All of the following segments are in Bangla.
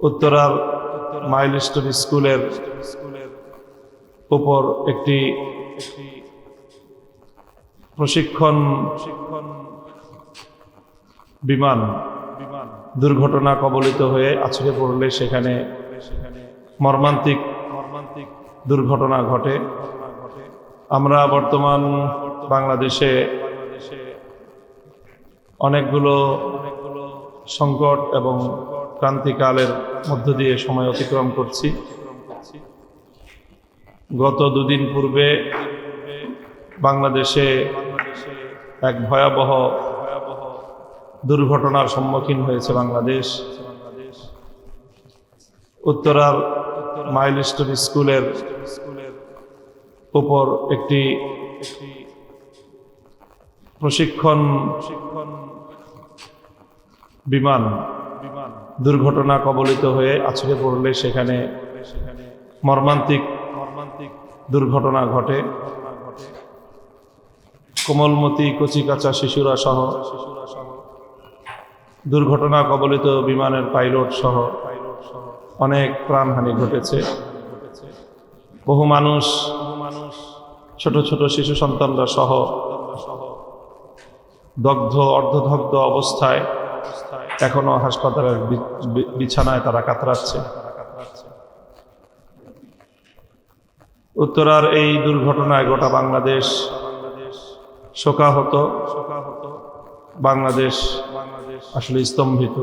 উত্তরার মাইলস্টোন স্কুলের উপর একটি প্রশিক্ষণ বিমান দুর্ঘটনা কবলিত হয়ে আছড়ে পড়লে সেখানে মর্মান্তিক মর্মান্তিক দুর্ঘটনা ঘটে। আমরা বর্তমান বাংলাদেশে অনেকগুলো সংকট এবং ক্রান্তিকালের মধ্য দিয়ে সময় অতিক্রম করছি। গত দুদিন পূর্বে বাংলাদেশে এক ভয়াবহ দুর্ঘটনার সম্মুখীন হয়েছে বাংলাদেশ। উত্তরার মাইলস্টোন স্কুলের উপর একটি প্রশিক্ষণ বিমান দুর্ঘটনা কবলিত হয়ে আছড়ে পড়লে সেখানে মর্মান্তিক মর্মান্তিক দুর্ঘটনা ঘটে। কোমলমতি কচিকাচা শিশুরা সহ দুর্ঘটনা কবলিত বিমানের পাইলট সহ অনেক প্রাণহানি ঘটেছে। বহু মানুষ ছোট ছোট শিশু সন্তানরা সহ দগ্ধ অর্ধদগ্ধ অবস্থায় এখনও হাসপাতালের বিছানায় তারা কাতরাচ্ছে। উত্তরার এই দুর্ঘটনায় গোটা বাংলাদেশ শোকা শোকাহত। বাংলাদেশ আসলে স্তম্ভিত।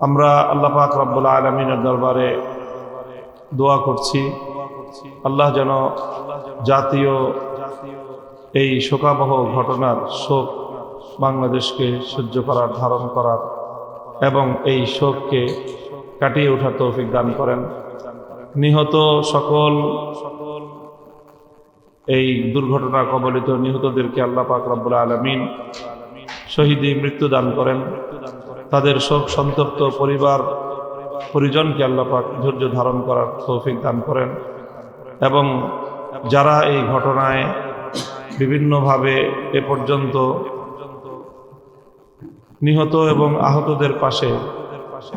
আমরা আল্লাহ পাক রব্বুল আলমিনের দরবারে দোয়া করছি। আল্লাহ যেন জাতীয় এই শোকাবহ ঘটনার শোক বাংলাদেশকে সহ্য করার, ধারণ করার এবং এই শোককে কাটিয়ে ওঠার তৌফিক দান করেন। নিহত সকল সকল এই দুর্ঘটনা কবলিত নিহতদেরকে আল্লাহ পাক রব্বুল আলমিন শহীদি মৃত্যু দান করেন। তাদের শোক সন্তপ্ত পরিবার, পরিজনকে আল্লাহ পাক ধৈর্য ধারণ করার তৌফিক দান করেন এবং যারা এই ঘটনায় বিভিন্নভাবে এ পর্যন্ত নিহত এবং আহতদের পাশে,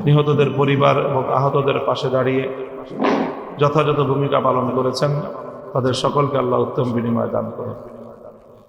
নিহতদের পরিবার এবং আহতদের পাশে দাঁড়িয়ে যথাযথ ভূমিকা পালন করেছেন। তাদের সকলকে আল্লাহ উত্তম বিনিময় দান করেন।